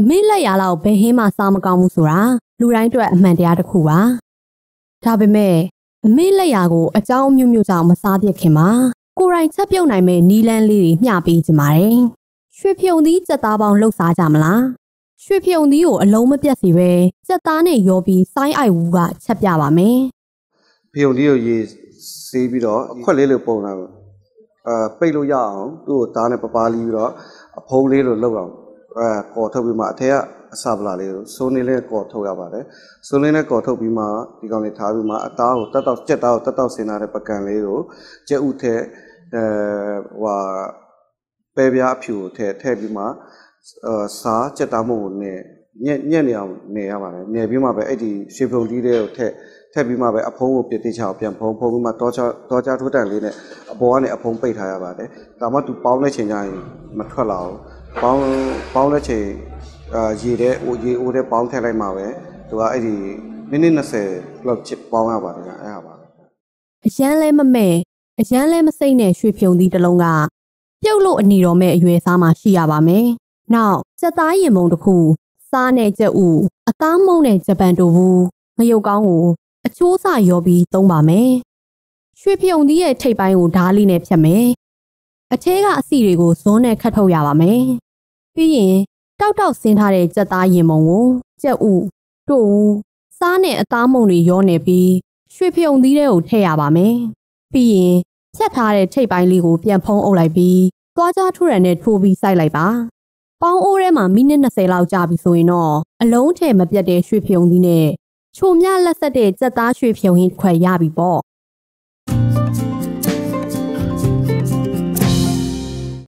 အမေလက်ရလောက်ဘယ်ဟင်းမှစားမကောင်းဘူးဆိုတာလူတိုင်းအတွက်အမှန်တရားတစ်ခုပါဒါပေမဲ့အမေလက်ရကိုအကြောင်းအမျိုးမျိုးကြောင့်မစားပြစ်ခင်မှာကိုယ်တိုင်ချက်ပြုတ်နိုင်မဲ့နီလန်းလေးတွေမျှပေးကြပါတယ်ရွှေဖြုံသီးစက်သားပေါင်းလှုပ်စားကြမလားရွှေဖြုံသီးကိုအလုံးမပြတ်စီပဲစက်သားနဲ့ရောပြီးဆိုင်းအိုက်ဝူကချက်ပြပါမယ်ဖယုံလေးကိုရေဆေးပြီးတော့အခွက်လေးလိုပုံလာအာပိတ်လို့ရအောင်သူ့ကိုသားနဲ့ပပားလီးပြီးတော့အဖုံးလေးလိုလောက်အောင် အဲကော်ထုတ်ပြီးမှအထက်ကအစပလာလေးကိုစိုးနေလေးကော်ထုတ်ရပါတယ်စိုးနေလေးကော်ထုတ်ပြီးမှဒီကောင်လေးထားပြီးမှအသားကိုတက်တော့ကြက်သားကိုတက်တော့ဆင်လာတဲ့ပကံလေးကိုကြက်ဥထက်အဲဟွာပဲပြားအဖြူကိုထည့်ထည့်ပြီးမှအာစားကြက်သားမုံကိုနဲ့ညက်ညက်နေအောင်နေရပါတယ်နေပြီးမှပဲအဲ့ဒီရွှေဖုံတီးလေးကိုထည့်ထည့်ပြီးမှပဲအဖုံးကိုပြစ်တိချအောင်ပြန်ဖုံးဖုံးပြီးမှတောချတောချထိုးတန်လေးနဲ့အပေါ်ကနေအဖုံးပိတ်ထားရပါတယ်ဒါမှသူပေါင်းတဲ့ချိန်ကျရင်မထွက်လာဘူးပေါင်းပေါင်းတဲ့ချိန်အာရေတဲ့ရေအိုးတဲ့ပေါင်းထည့်လိုက်မှပဲသူကအဲ့ဒီမိနစ်20လောက်ချစ်ပေါင်းရပါတယ်အဲ့ဟာပါအရန်လဲမမဲ့အရန်လဲမစိမ့်နဲ့ရွှေဖြုံသီးတစ်လုံးကပြုတ်လို့အနီတော်မဲ့အရွယ်စားမှရှိရပါမယ်။နောက်စက်သားရင်မုံတစ်ခုစားနဲ့ကြက်ဥအသားမုံနဲ့ဂျပန်တို့ဘူးငရုတ်ကောင်းကိုအချိုးစရောပြီးသုံးပါမယ်။ရွှေဖြုံသီးရဲ့ထိပ်ပိုင်းကိုဓားလေးနဲ့ဖြတ်မယ်။ အထဲကအစီတွေကိုဇွန်းနဲ့ခတ်ထုတ်ရပါမယ်။ပြီးရင်တောက်တောက်ဆင်းထားတဲ့ကြက်သားရင်မုံကိုကြက်ဥတို့ဦးစားနဲ့အသားမုံတွေရောနေပြီးရွှေဖြုံသီးတဲ့ကိုထည့်ရပါမယ်။ပြီးရင်ဖြတ်ထားတဲ့ထိပ်ပိုင်းလေးကိုပြန်ဖုံးအုပ်လိုက်ပြီးသွားကြားထူရန်နဲ့ထိုးပြီးစိုက်လိုက်ပါ။ပေါင်းအိုးထဲမှာမိနစ်20လောက်ကြာပြီဆိုရင်တော့အလုံးထဲမပြတ်တဲ့ရွှေဖြုံသီးနဲ့ချိုမြလက်ဆက်တဲ့ကြက်သားရွှေဖြုံဟင်းခွဲရပြီပေါ့